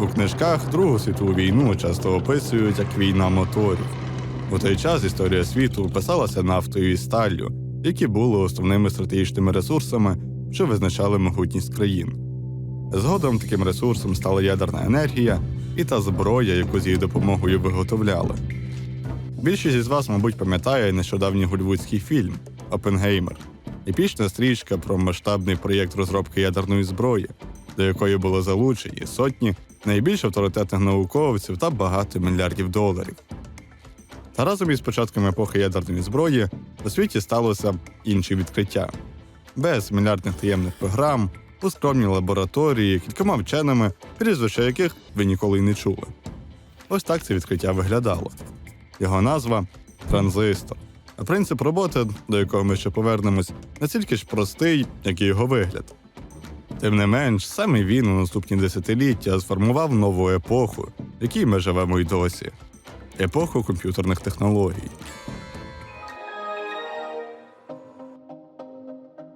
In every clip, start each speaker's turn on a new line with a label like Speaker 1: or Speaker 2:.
Speaker 1: У книжках Другу світову війну часто описують як війна моторів. У той час історія світу писалася нафтою і сталлю, які були основними стратегічними ресурсами, що визначали могутність країн. Згодом таким ресурсом стала ядерна енергія і та зброя, яку з її допомогою виготовляли. Більшість із вас, мабуть, пам'ятає нещодавній голівудський фільм Опенгеймер, епічна стрічка про масштабний проєкт розробки ядерної зброї, до якої було залучені сотні найбільш авторитетних науковців та багато мільярдів доларів. Та разом із початком епохи ядерної зброї у світі сталося інші відкриття. Без мільярдних таємних програм, у скромній лабораторії, кількома вченими, прізвища яких ви ніколи й не чули. Ось так це відкриття виглядало. Його назва транзистор. А принцип роботи, до якого ми ще повернемось, настільки ж простий, як і його вигляд. Тим не менш, саме він у наступні десятиліття сформував нову епоху, в якій ми живемо й досі епоху комп'ютерних технологій.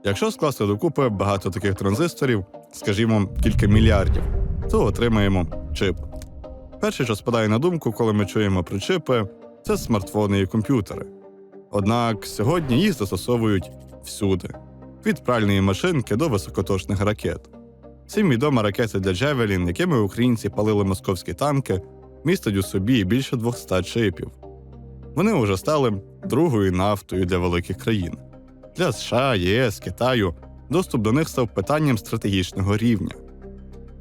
Speaker 1: Якщо скласти докупи багато таких транзисторів, скажімо, кілька мільярдів, то отримаємо чип. Перше, що спадає на думку, коли ми чуємо про чипи, це смартфони і комп'ютери. Однак сьогодні їх застосовують всюди: від пральної машинки до високоточних ракет. Всім відома ракета для Джевелін, якими українці палили московські танки, містить у собі більше 200 чипів. Вони вже стали другою нафтою для великих країн. Для США, ЄС, Китаю доступ до них став питанням стратегічного рівня.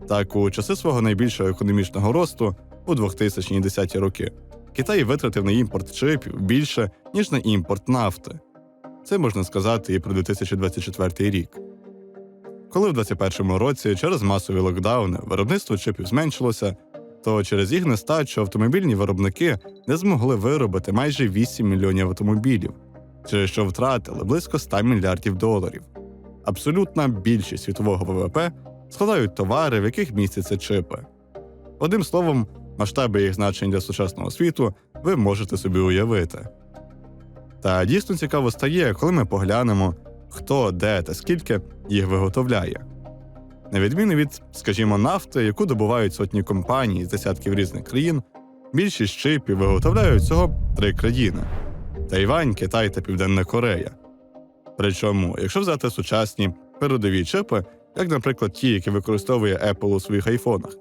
Speaker 1: Так, у часи свого найбільшого економічного росту у 2010-ті роки Китай витратив на імпорт чипів більше, ніж на імпорт нафти. Це можна сказати і про 2024 рік. Коли в 2021 році через масові локдауни виробництво чипів зменшилося, то через їх нестачу автомобільні виробники не змогли виробити майже 8 мільйонів автомобілів, через що втратили близько 100 мільярдів доларів. Абсолютна більшість світового ВВП складають товари, в яких містяться чипи. Одним словом, масштаби їх значень для сучасного світу ви можете собі уявити. Та дійсно цікаво стає, коли ми поглянемо, хто, де та скільки їх виготовляє. На відміну від, скажімо, нафти, яку добувають сотні компаній з десятків різних країн, більшість чипів виготовляють всього три країни: Тайвань, Китай та Південна Корея. Причому, якщо взяти сучасні передові чипи, як, наприклад, ті, які використовує Apple у своїх айфонах,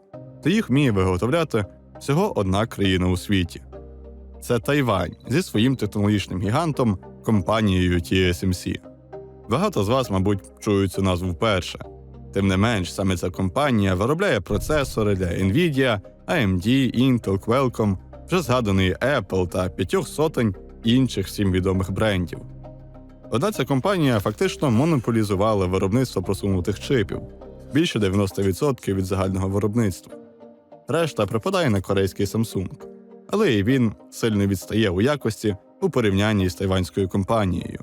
Speaker 1: то їх вміє виготовляти всього одна країна у світі. Це Тайвань зі своїм технологічним гігантом компанією TSMC. Багато з вас, мабуть, чують цю назву вперше. Тим не менш, саме ця компанія виробляє процесори для Nvidia, AMD, Intel, Qualcomm, вже згаданий Apple та п'ятьох сотень інших всім відомих брендів. Одна ця компанія фактично монополізувала виробництво просунутих чипів більше 90% від загального виробництва. Решта припадає на корейський Samsung, але і він сильно відстає у якості у порівнянні з тайванською компанією.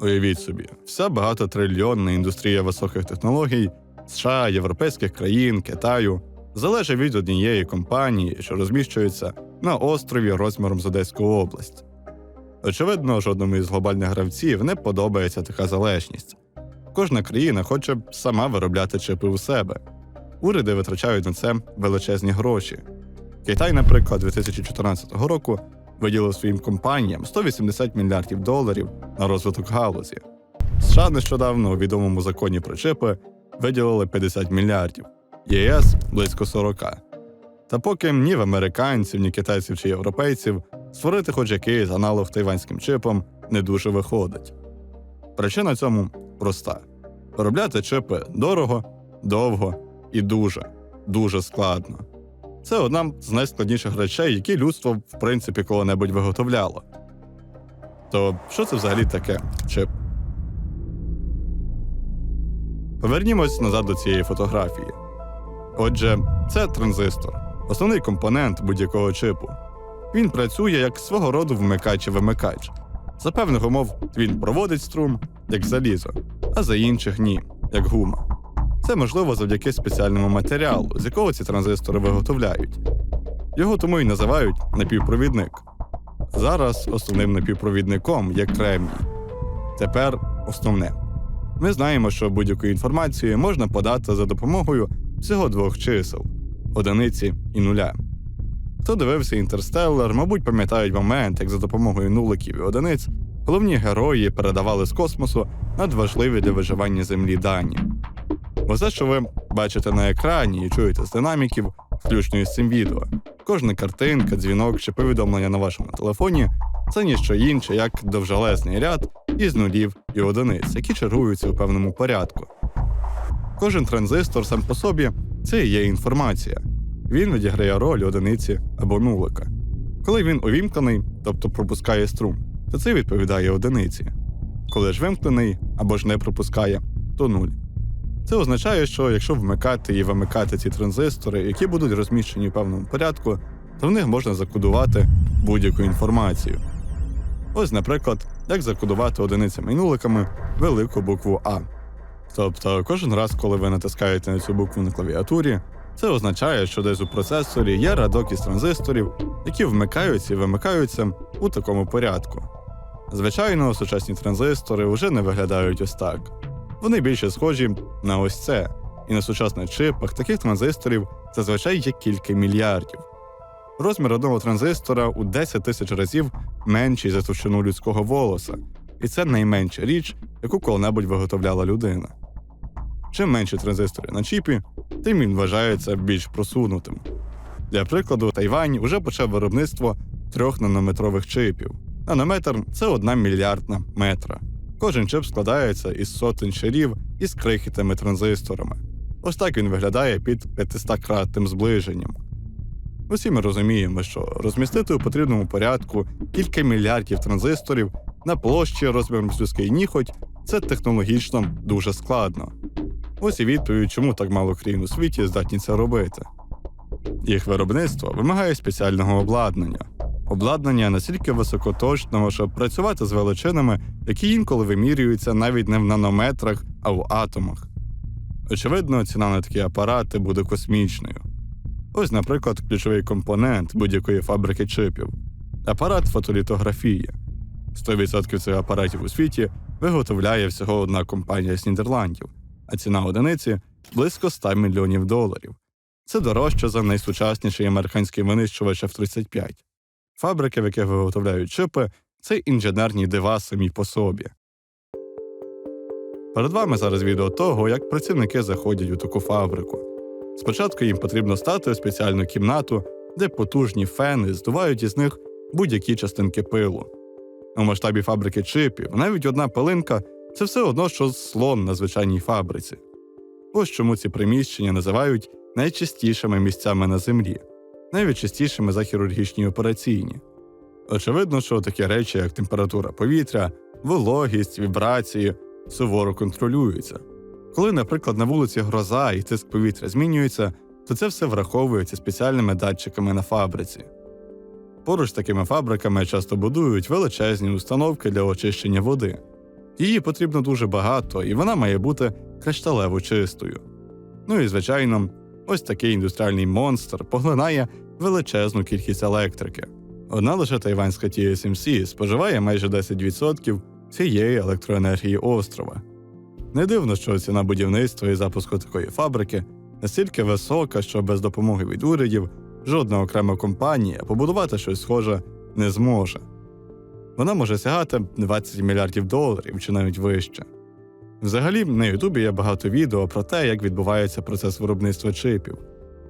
Speaker 1: Уявіть собі, вся багатотрильйонна індустрія високих технологій США, європейських країн, Китаю залежить від однієї компанії, що розміщується на острові розміром з Одеську область. Очевидно, жодному із глобальних гравців не подобається така залежність. Кожна країна хоче сама виробляти чипи у себе. Уряди витрачають на це величезні гроші. Китай, наприклад, 2014 року виділив своїм компаніям 180 мільярдів доларів на розвиток галузі. США нещодавно у відомому законі про чипи виділили 50 мільярдів, ЄС близько 40. Та поки ні в американців, ні китайців чи європейців створити хоч якийсь аналог тайванським чипам не дуже виходить. Причина цьому проста: виробляти чипи дорого, довго і дуже, дуже складно. Це одна з найскладніших речей, які людство в принципі коли-небудь виготовляло. То що це взагалі таке чип? Повернімось назад до цієї фотографії. Отже, це транзистор, основний компонент будь-якого чипу. Він працює як свого роду вмикач і вимикач. За певних умов він проводить струм, як залізо, а за інших ні, як гума. Це можливо завдяки спеціальному матеріалу, з якого ці транзистори виготовляють. Його тому й називають напівпровідник. Зараз основним напівпровідником є кремній. Тепер основне. Ми знаємо, що будь-яку інформацію можна подати за допомогою всього двох чисел одиниці і нуля. Хто дивився Інтерстеллар, мабуть, пам'ятають момент, як за допомогою нуликів і одиниць головні герої передавали з космосу надважливі для виживання Землі дані. Усе, що ви бачите на екрані і чуєте з динаміків, включно із цим відео, кожна картинка, дзвінок чи повідомлення на вашому телефоні це ніщо інше, як довжелезний ряд із нулів і одиниць, які чергуються у певному порядку. Кожен транзистор сам по собі це і є інформація. Він відіграє роль одиниці або нулика. Коли він увімкнений, тобто пропускає струм, то це відповідає одиниці. Коли ж вимкнений або ж не пропускає, то нуль. Це означає, що якщо вмикати і вимикати ці транзистори, які будуть розміщені в певному порядку, то в них можна закодувати будь-яку інформацію. Ось, наприклад, як закодувати одиницями нуликами велику букву А. Тобто кожен раз, коли ви натискаєте на цю букву на клавіатурі, це означає, що десь у процесорі є рядок із транзисторів, які вмикаються і вимикаються у такому порядку. Звичайно, сучасні транзистори вже не виглядають ось так. Вони більше схожі на ось це, і на сучасних чипах таких транзисторів зазвичай є кілька мільярдів. Розмір одного транзистора у 10 тисяч разів менший за товщину людського волоса, і це найменша річ, яку коли-небудь виготовляла людина. Чим менші транзистори на чіпі, тим він вважається більш просунутим. Для прикладу, Тайвань уже почав виробництво трьох нанометрових чипів. Нанометр це одна мільярдна метра. Кожен чип складається із сотень шарів із крихітними транзисторами. Ось так він виглядає під 500-кратним зближенням. Усі ми розуміємо, що розмістити у потрібному порядку кілька мільярдів транзисторів на площі розміром з людський ніхоть це технологічно дуже складно. Ось і відповідь, чому так мало країн у світі здатні це робити. Їх виробництво вимагає спеціального обладнання. Обладнання настільки високоточного, щоб працювати з величинами, які інколи вимірюються навіть не в нанометрах, а в атомах. Очевидно, ціна на такі апарати буде космічною. Ось, наприклад, ключовий компонент будь-якої фабрики чипів апарат фотолітографії. 100% цих апаратів у світі виготовляє всього одна компанія з Нідерландів, а ціна одиниці близько 100 мільйонів доларів. Це дорожче за найсучасніший американський винищувач F-35. Фабрики, в яких виготовляють чипи, це інженерні дива самі по собі. Перед вами зараз відео того, як працівники заходять у таку фабрику. Спочатку їм потрібно стати у спеціальну кімнату, де потужні фени здувають із них будь-які частинки пилу. У масштабі фабрики чипів навіть одна пилинка це все одно, що слон на звичайній фабриці. Ось чому ці приміщення називають найчастішими місцями на землі, навіть за хірургічні операційні. Очевидно, що такі речі, як температура повітря, вологість, вібрації, суворо контролюються. Коли, наприклад, на вулиці гроза і тиск повітря змінюється, то це все враховується спеціальними датчиками на фабриці. Поруч з такими фабриками часто будують величезні установки для очищення води. Її потрібно дуже багато, і вона має бути кришталево чистою. Ну і звичайно, ось такий індустріальний монстр поглинає величезну кількість електрики. Одна лише тайванська TSMC споживає майже 10% цієї електроенергії острова. Не дивно, що ціна будівництва і запуску такої фабрики настільки висока, що без допомоги від урядів жодна окрема компанія побудувати щось схоже не зможе. Вона може сягати 20 мільярдів доларів чи навіть вище. Взагалі, на Ютубі є багато відео про те, як відбувається процес виробництва чипів.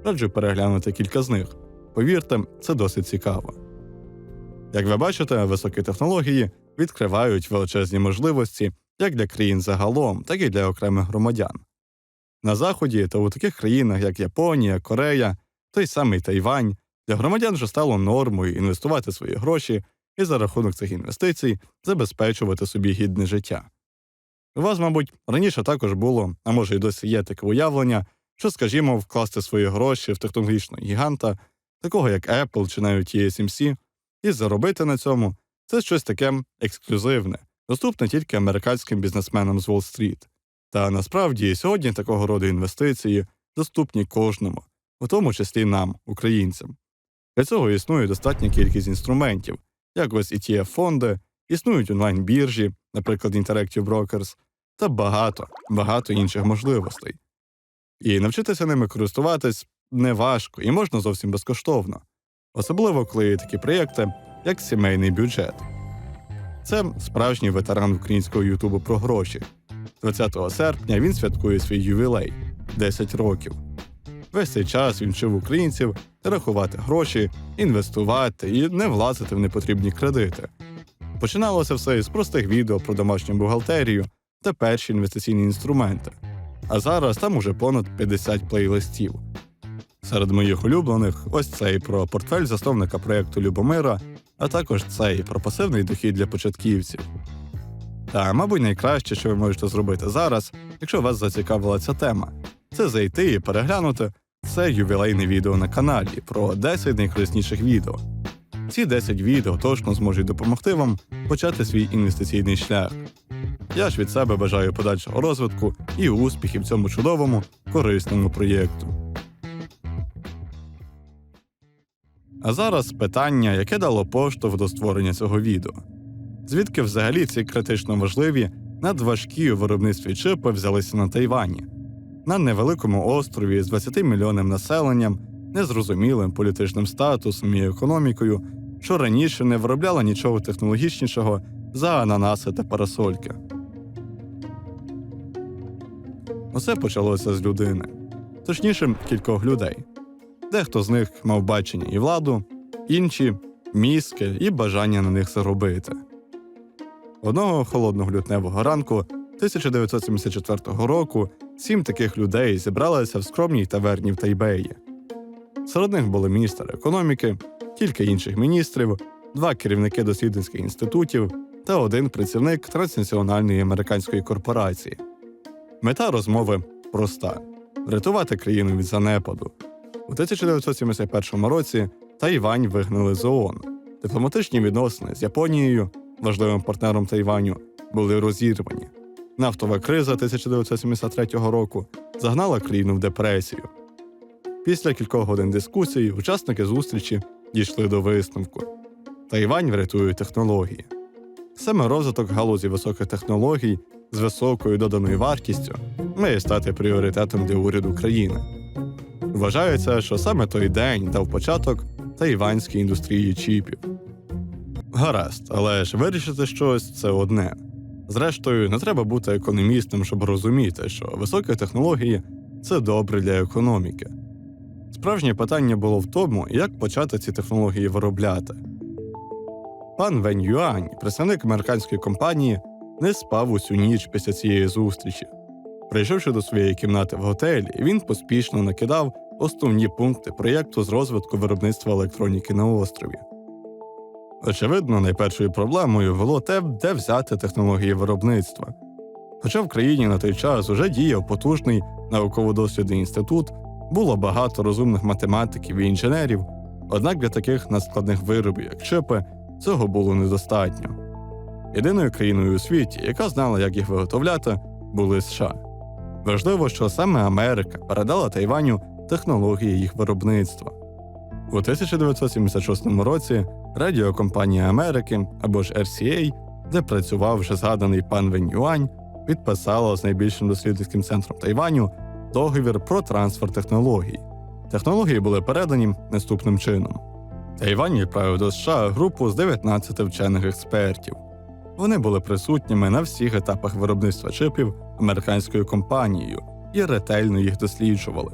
Speaker 1: Раджу переглянути кілька з них. Повірте, це досить цікаво. Як ви бачите, високі технології відкривають величезні можливості як для країн загалом, так і для окремих громадян. На Заході та у таких країнах, як Японія, Корея, той самий Тайвань, для громадян вже стало нормою інвестувати свої гроші і за рахунок цих інвестицій забезпечувати собі гідне життя. У вас, мабуть, раніше також було, а може й досі є таке уявлення, що, скажімо, вкласти свої гроші в технологічного гіганта, такого як Apple чи навіть TSMC, і заробити на цьому це щось таке ексклюзивне, доступне тільки американським бізнесменам з Уолл-стріт. Та насправді сьогодні такого роду інвестиції доступні кожному, у тому числі нам, українцям. Для цього існує достатня кількість інструментів, як ось etf фонди, існують онлайн-біржі, наприклад, Interactive Brokers, та багато, багато інших можливостей. І навчитися ними користуватись неважко і можна зовсім безкоштовно, особливо коли є такі проєкти, як сімейний бюджет. Це справжній ветеран українського Ютубу про гроші. 20 серпня він святкує свій ювілей 10 років. Весь цей час він вчив українців рахувати гроші, інвестувати і не влазити в непотрібні кредити. Починалося все із простих відео про домашню бухгалтерію та перші інвестиційні інструменти. А зараз там уже понад 50 плейлистів. Серед моїх улюблених ось цей про портфель засновника проєкту Любомира, а також цей про пасивний дохід для початківців. Та, мабуть, найкраще, що ви можете зробити зараз, якщо вас зацікавила ця тема, це зайти і переглянути це ювілейне відео на каналі про 10 найкорисніших відео. Ці 10 відео точно зможуть допомогти вам почати свій інвестиційний шлях. Я ж від себе бажаю подальшого розвитку і успіхів цьому чудовому, корисному проєкту. А зараз питання, яке дало поштовх до створення цього відео. Звідки взагалі ці критично важливі, надважкі у виробництві чипи взялися на Тайвані? На невеликому острові з 20 мільйонним населенням, незрозумілим політичним статусом і економікою, що раніше не виробляла нічого технологічнішого за ананаси та парасольки. Усе почалося з людини, точніше, кількох людей. Дехто з них мав бачення і владу, інші мізки і бажання на них заробити. Одного холодного лютневого ранку 1974 року сім таких людей зібралися в скромній таверні в Тайбеї. Серед них були міністр економіки, кілька інших міністрів, два керівники дослідницьких інститутів та один працівник транснаціональної американської корпорації. Мета розмови проста: врятувати країну від занепаду. У 1971 році Тайвань вигнали з ООН. Дипломатичні відносини з Японією, важливим партнером Тайваню, були розірвані. Нафтова криза 1973 року загнала країну в депресію. Після кількох годин дискусій учасники зустрічі дійшли до висновку: Тайвань врятує технології. Саме розвиток галузі високих технологій з високою доданою вартістю має стати пріоритетом для уряду країни. Вважається, що саме той день дав початок тайванській індустрії чіпів. Гаразд, але ж вирішити щось це одне. Зрештою, не треба бути економістом, щоб розуміти, що високі технології це добре для економіки. Справжнє питання було в тому, як почати ці технології виробляти. Пан Вень Юань, представник американської компанії, не спав усю ніч після цієї зустрічі. Прийшовши до своєї кімнати в готелі, він поспішно накидав основні пункти проєкту з розвитку виробництва електроніки на острові. Очевидно, найпершою проблемою було те, де взяти технології виробництва. Хоча в країні на той час уже діяв потужний науково-дослідний інститут, було багато розумних математиків і інженерів, однак для таких надскладних виробів, як чипи, цього було недостатньо. Єдиною країною у світі, яка знала, як їх виготовляти, були США. Важливо, що саме Америка передала Тайваню технології їх виробництва. У 1976 році Радіокомпанія Америки або ж RCA, де працював вже згаданий пан Вен Юань, підписала з найбільшим дослідницьким центром Тайваню договір про трансфер технологій. Технології були передані наступним чином: Тайвань відправив до США групу з 19 вчених експертів. Вони були присутніми на всіх етапах виробництва чипів американською компанією і ретельно їх досліджували.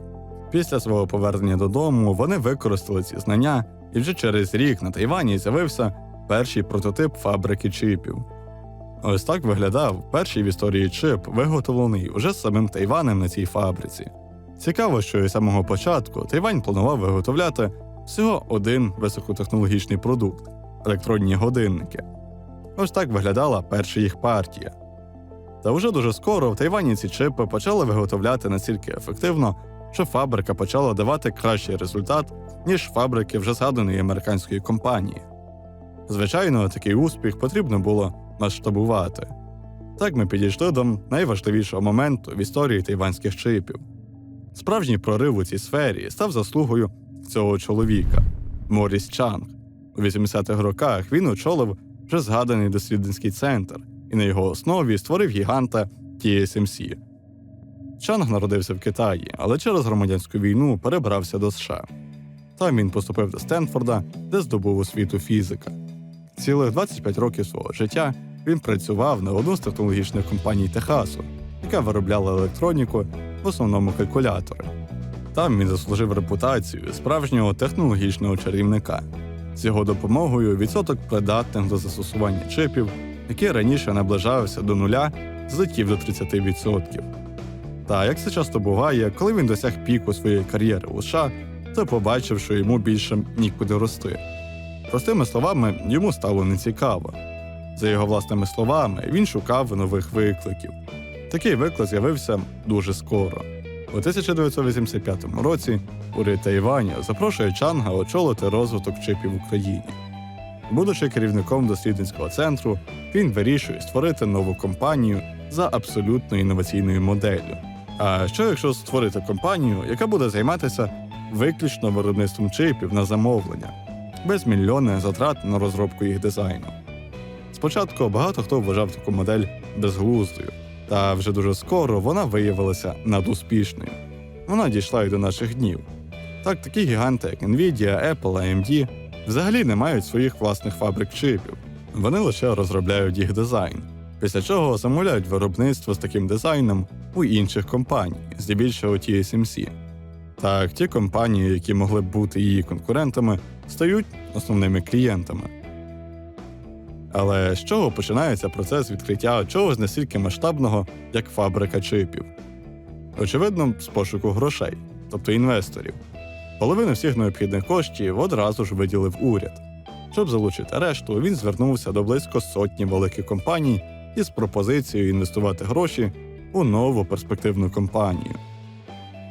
Speaker 1: Після свого повернення додому вони використали ці знання, і вже через рік на Тайвані з'явився перший прототип фабрики чипів. Ось так виглядав перший в історії чип, виготовлений уже самим Тайванем на цій фабриці. Цікаво, що із самого початку Тайвань планував виготовляти всього один високотехнологічний продукт електронні годинники. Ось так виглядала перша їх партія. Та вже дуже скоро в Тайвані ці чипи почали виготовляти настільки ефективно, що фабрика почала давати кращий результат, ніж фабрики вже згаданої американської компанії. Звичайно, такий успіх потрібно було масштабувати. Так ми підійшли до найважливішого моменту в історії тайванських чипів. Справжній прорив у цій сфері став заслугою цього чоловіка Моріс Чанг. У 80-х роках він очолив вже згаданий дослідницький центр і на його основі створив гіганта TSMC. Чанг народився в Китаї, але через громадянську війну перебрався до США. Там він поступив до Стенфорда, де здобув освіту фізика. Цілих 25 років свого життя він працював на одну з технологічних компаній Техасу, яка виробляла електроніку, в основному калькулятори. Там він заслужив репутацію справжнього технологічного чарівника. З його допомогою відсоток придатних до застосування чипів, який раніше наближався до нуля, злетів до 30%. Та як це часто буває, коли він досяг піку своєї кар'єри у США, то побачив, що йому більше нікуди рости. Простими словами, йому стало нецікаво. За його власними словами, він шукав нових викликів. Такий виклик з'явився дуже скоро. У 1985 році уряд Тайваня запрошує Чанга очолити розвиток чипів в Україні. Будучи керівником дослідницького центру, він вирішує створити нову компанію за абсолютно інноваційною моделлю. А що якщо створити компанію, яка буде займатися виключно виробництвом чипів на замовлення, без мільйонних затрат на розробку їх дизайну? Спочатку багато хто вважав таку модель безглуздою, та вже дуже скоро вона виявилася надуспішною. Вона дійшла й до наших днів. Так, такі гіганти, як Nvidia, Apple, AMD, взагалі не мають своїх власних фабрик чипів. Вони лише розробляють їх дизайн, після чого замовляють виробництво з таким дизайном у інших компаній, здебільшого TSMC. Так, ті компанії, які могли б бути її конкурентами, стають основними клієнтами. Але з чого починається процес відкриття чогось настільки масштабного, як фабрика чипів? Очевидно, з пошуку грошей, тобто інвесторів. Половину всіх необхідних коштів одразу ж виділив уряд. Щоб залучити решту, він звернувся до близько сотні великих компаній із пропозицією інвестувати гроші у нову перспективну компанію.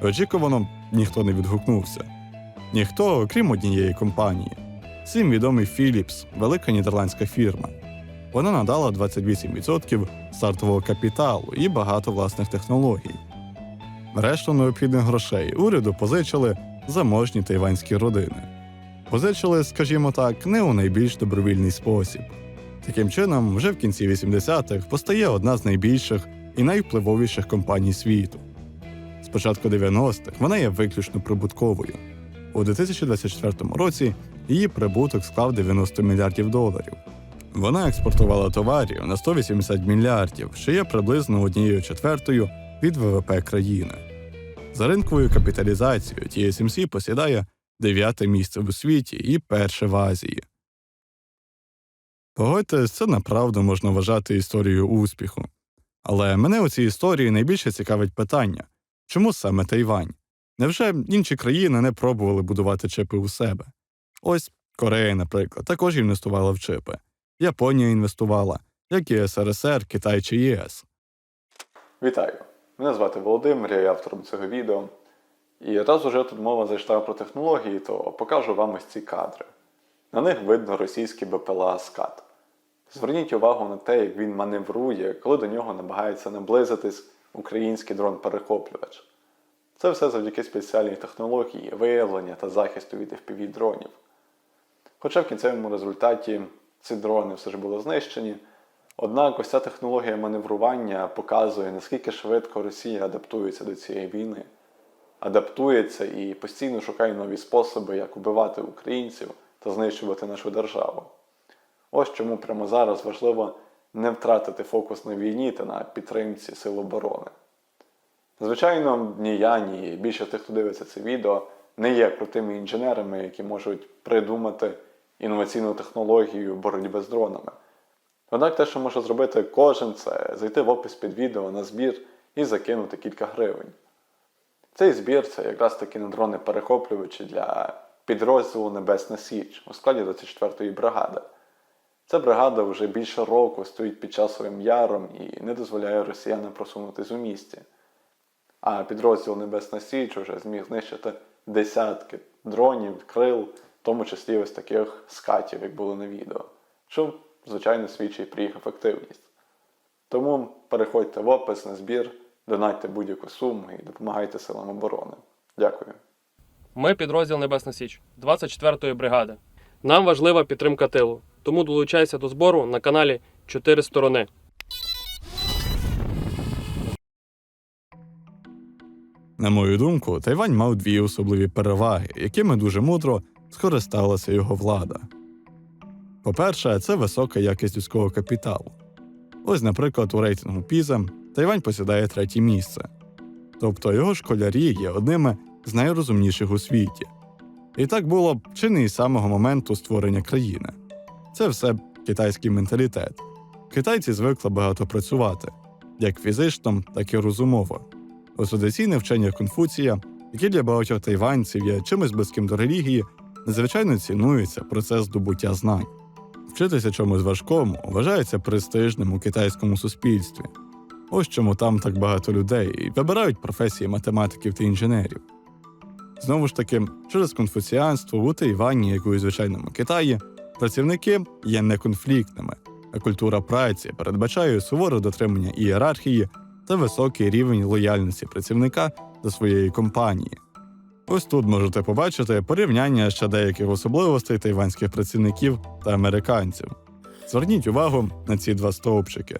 Speaker 1: Очікувано, ніхто не відгукнувся. Ніхто, крім однієї компанії. Всім відомий Philips, велика нідерландська фірма. Вона надала 28% стартового капіталу і багато власних технологій. Решту необхідних грошей уряду позичили заможні тайванські родини. Позичили, скажімо так, не у найбільш добровільний спосіб. Таким чином, вже в кінці 80-х постає одна з найбільших і найвпливовіших компаній світу. З початку 90-х вона є виключно прибутковою. У 2024 році її прибуток склав 90 мільярдів доларів. Вона експортувала товарів на 180 мільярдів, що є приблизно однією четвертою від ВВП країни. За ринковою капіталізацією TSMC посідає дев'яте місце у світі і перше в Азії. Погодьтесь, це направду можна вважати історією успіху. Але мене у цій історії найбільше цікавить питання чому саме Тайвань? Невже інші країни не пробували будувати чипи у себе? Ось Корея, наприклад, також інвестувала в чипи. Японія інвестувала, як і СРСР, Китай чи ЄС.
Speaker 2: Вітаю! Мене звати Володимир, я є автором цього відео. І раз уже тут мова зайшла про технології, то покажу вам ось ці кадри. На них видно російський БПЛА «Скат». Зверніть увагу на те, як він маневрує, коли до нього намагається наблизитись український дрон-перехоплювач. Це все завдяки спеціальній технології виявлення та захисту від FPV-дронів. Хоча в кінцевому результаті ці дрони все ж були знищені, однак ось ця технологія маневрування показує, наскільки швидко Росія адаптується до цієї війни, адаптується і постійно шукає нові способи, як убивати українців та знищувати нашу державу. Ось чому прямо зараз важливо не втратити фокус на війні та на підтримці Сил оборони. Звичайно, ні я, ні більше тих, хто дивиться це відео, не є крутими інженерами, які можуть придумати інноваційну технологію боротьби з дронами. Однак те, що може зробити кожен, це зайти в опис під відео на збір і закинути кілька гривень. Цей збір це якраз таки на дрони перехоплювачі для підрозділу Небесна Січ у складі 24-ї бригади. Ця бригада вже більше року стоїть під часовим яром і не дозволяє росіянам просунутись у місті. А підрозділ Небесна Січ вже зміг знищити десятки дронів, крил, в тому числі ось таких скатів, як було на відео, що, звичайно, свідчить про їх ефективність. Тому переходьте в опис на збір, донатьте будь-яку суму і допомагайте силам оборони. Дякую.
Speaker 3: Ми підрозділ Небесна Січ 24-ї бригади. Нам важлива підтримка тилу, тому долучайся до збору на каналі 4 сторони.
Speaker 1: На мою думку, Тайвань мав дві особливі переваги, якими дуже мудро скористалася його влада. По-перше, це висока якість людського капіталу. Ось, наприклад, у рейтингу PISA Тайвань посідає третє місце. Тобто його школярі є одними з найрозумніших у світі. І так було б чи не із самого моменту створення країни. Це все китайський менталітет. Китайці звикли багато працювати, як фізично, так і розумово. У традиційне вчення Конфуція, яке для багатьох тайванців є чимось близьким до релігії, надзвичайно цінується процес здобуття знань. Вчитися чомусь важкому вважається престижним у китайському суспільстві. Ось чому там так багато людей і вибирають професії математиків та інженерів. Знову ж таки, через конфуціанство у Тайвані, як у звичайному Китаї, працівники є неконфліктними, а культура праці передбачає суворе дотримання ієрархії та високий рівень лояльності працівника до своєї компанії. Ось тут можете побачити порівняння ще деяких особливостей тайванських працівників та американців. Зверніть увагу на ці два стовпчики.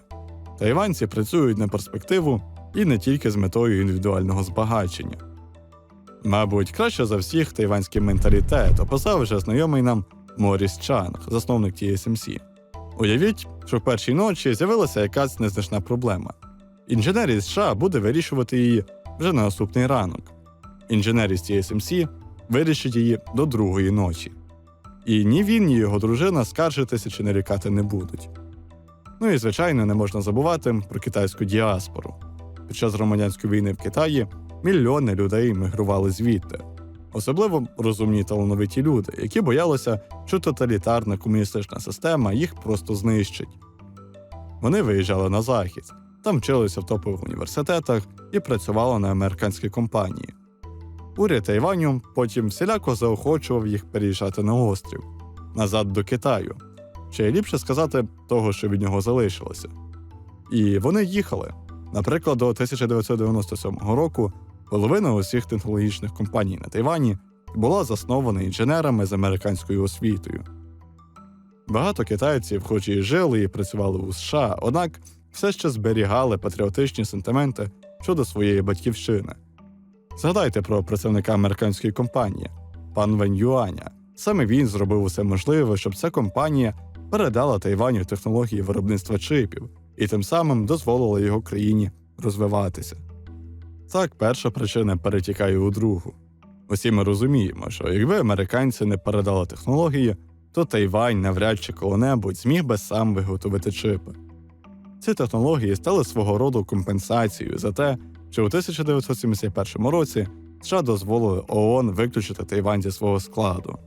Speaker 1: Тайванці працюють на перспективу і не тільки з метою індивідуального збагачення. Мабуть, краще за всіх тайванський менталітет описав вже знайомий нам Моріс Чанг, засновник TSMC. Уявіть, що в першій ночі з'явилася якась незначна проблема. Інженер із США буде вирішувати її вже на наступний ранок. Інженер із TSMC вирішить її до другої ночі. І ні він, ні його дружина скаржитися чи нарікати не будуть. Ну і звичайно, не можна забувати про китайську діаспору. Під час громадянської війни в Китаї мільйони людей мігрували звідти, особливо розумні талановиті люди, які боялися, що тоталітарна комуністична система їх просто знищить. Вони виїжджали на захід, там вчилися в топових університетах і працювали на американські компанії. Уряд Тайваню потім всіляко заохочував їх переїжджати на острів назад до Китаю, чи ліпше сказати того, що від нього залишилося. І вони їхали. Наприклад, до 1997 року половина усіх технологічних компаній на Тайвані була заснована інженерами з американською освітою. Багато китайців, хоч і жили і працювали у США, однак все ще зберігали патріотичні сентименти щодо своєї батьківщини. Згадайте про працівника американської компанії пан Вен Юаня. Саме він зробив усе можливе, щоб ця компанія передала Тайваню технології виробництва чипів і тим самим дозволила його країні розвиватися. Так, перша причина перетікає у другу. Усі ми розуміємо, що якби американці не передали технології, то Тайвань навряд чи коли-небудь зміг би сам виготовити чипи. Ці технології стали свого роду компенсацією за те, що у 1971 році США дозволили ООН виключити Тайвань зі свого складу.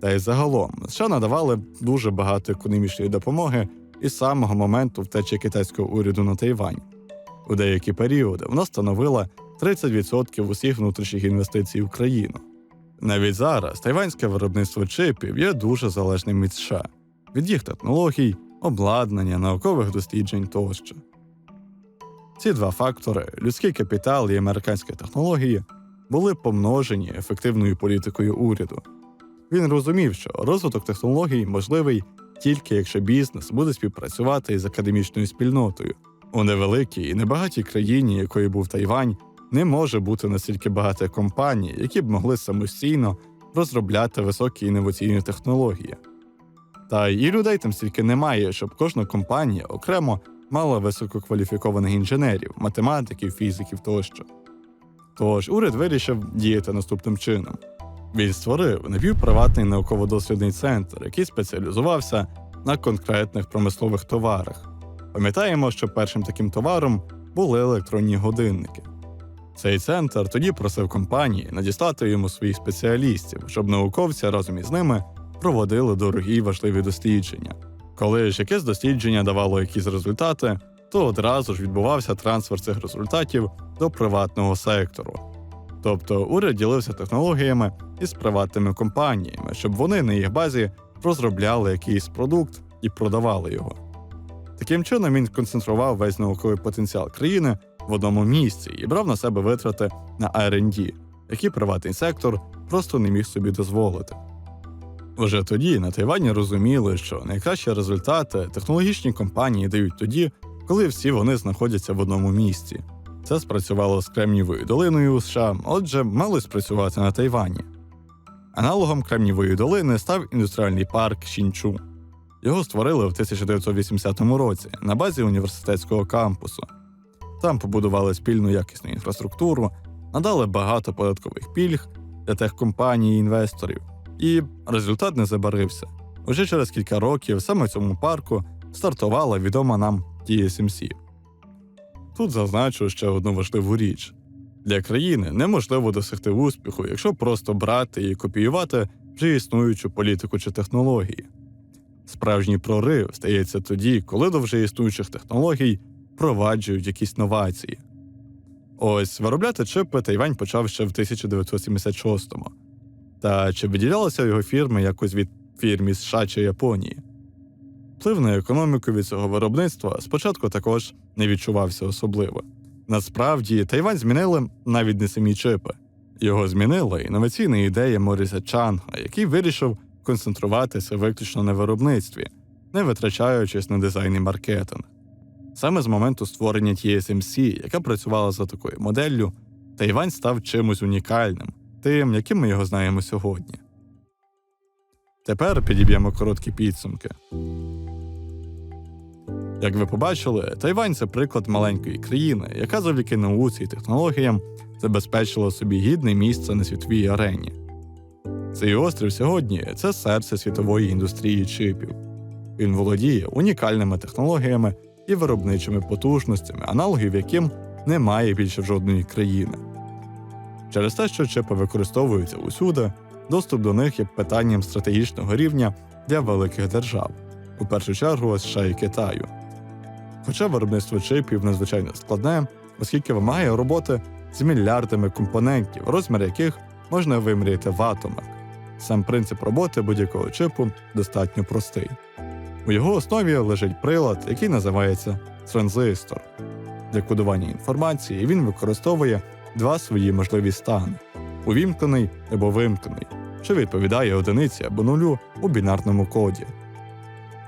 Speaker 1: Та й загалом США надавали дуже багато економічної допомоги із самого моменту втечі китайського уряду на Тайвань. У деякі періоди вона становила 30% усіх внутрішніх інвестицій в країну. Навіть зараз тайванське виробництво чипів є дуже залежним від США, від їх технологій, обладнання, наукових досліджень тощо. Ці два фактори людський капітал і американські технології були помножені ефективною політикою уряду. Він розумів, що розвиток технологій можливий тільки якщо бізнес буде співпрацювати із академічною спільнотою. У невеликій і небагатій країні, якою був Тайвань, не може бути настільки багато компаній, які б могли самостійно розробляти високі інноваційні технології. Та і людей там стільки немає, щоб кожна компанія окремо мала висококваліфікованих інженерів, математиків, фізиків тощо. Тож уряд вирішив діяти наступним чином. Він створив напівприватний науково-дослідний центр, який спеціалізувався на конкретних промислових товарах. Пам'ятаємо, що першим таким товаром були електронні годинники. Цей центр тоді просив компанії надіслати йому своїх спеціалістів, щоб науковці разом із ними проводили дорогі й важливі дослідження. Коли ж якесь дослідження давало якісь результати, то одразу ж відбувався трансфер цих результатів до приватного сектору. Тобто уряд ділився технологіями із приватними компаніями, щоб вони на їх базі розробляли якийсь продукт і продавали його. Таким чином він концентрував весь науковий потенціал країни в одному місці і брав на себе витрати на R&D, які приватний сектор просто не міг собі дозволити. Уже тоді на Тайвані розуміли, що найкращі результати технологічні компанії дають тоді, коли всі вони знаходяться в одному місці. Це спрацювало з Кремнієвою долиною у США, отже, мало спрацювати на Тайвані. Аналогом Кремнієвої долини став індустріальний парк Шінчу. Його створили в 1980 році на базі університетського кампусу. Там побудували спільну якісну інфраструктуру, надали багато податкових пільг для техкомпаній і інвесторів, і результат не забарився. Уже через кілька років саме в цьому парку стартувала відома нам TSMC. Тут зазначу ще одну важливу річ: для країни неможливо досягти успіху, якщо просто брати і копіювати вже існуючу політику чи технології. Справжній прорив стається тоді, коли до вже існуючих технологій впроваджують якісь новації. Ось виробляти чипи Тайвань почав ще в 1976-му. Та чи виділялися його фірми якось від фірм із США чи Японії? Вплив на економіку від цього виробництва спочатку також не відчувався особливо. Насправді, Тайвань змінили навіть не самі чипи. Його змінила інноваційна ідея Моріса Чанга, який вирішив концентруватися виключно на виробництві, не витрачаючись на дизайн і маркетинг. Саме з моменту створення TSMC, яка працювала за такою моделлю, Тайвань став чимось унікальним, тим, яким ми його знаємо сьогодні. Тепер підіб'ємо короткі підсумки. Як ви побачили, Тайвань це приклад маленької країни, яка завдяки науці і технологіям забезпечила собі гідне місце на світовій арені. Цей острів сьогодні це серце світової індустрії чипів. Він володіє унікальними технологіями і виробничими потужностями, аналогів яким немає більше в жодної країни. Через те, що чипи використовуються усюди, доступ до них є питанням стратегічного рівня для великих держав, у першу чергу США і Китаю. Хоча виробництво чипів надзвичайно складне, оскільки вимагає роботи з мільярдами компонентів, розмір яких можна виміряти в атомах. Сам принцип роботи будь-якого чипу достатньо простий. У його основі лежить прилад, який називається транзистор. Для кодування інформації він використовує два свої можливі стани увімкнений або вимкнений, що відповідає одиниці або нулю у бінарному коді.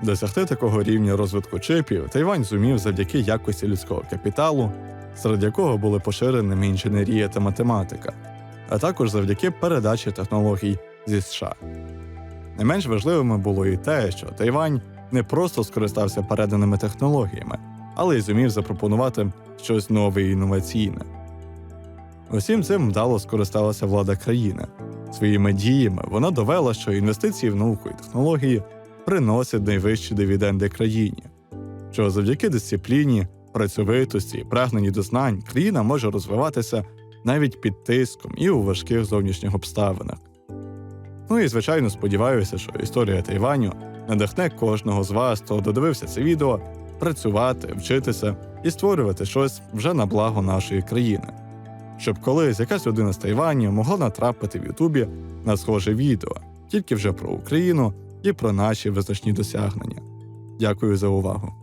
Speaker 1: Досягти такого рівня розвитку чипів Тайвань зумів завдяки якості людського капіталу, серед якого були поширеними інженерія та математика, а також завдяки передачі технологій зі США. Не менш важливими було і те, що Тайвань не просто скористався переданими технологіями, але й зумів запропонувати щось нове і інноваційне. Усім цим вдало скористалася влада країни. Своїми діями вона довела, що інвестиції в науку і технології приносять найвищі дивіденди країні, що завдяки дисципліні, працьовитості і прагненні до знань країна може розвиватися навіть під тиском і у важких зовнішніх обставинах. Ну і звичайно сподіваюся, що історія Тайваню надихне кожного з вас, хто додивився це відео, працювати, вчитися і створювати щось вже на благо нашої країни. Щоб колись якась людина з Тайваню могла натрапити в Ютубі на схоже відео, тільки вже про Україну і про наші визначні досягнення. Дякую за увагу.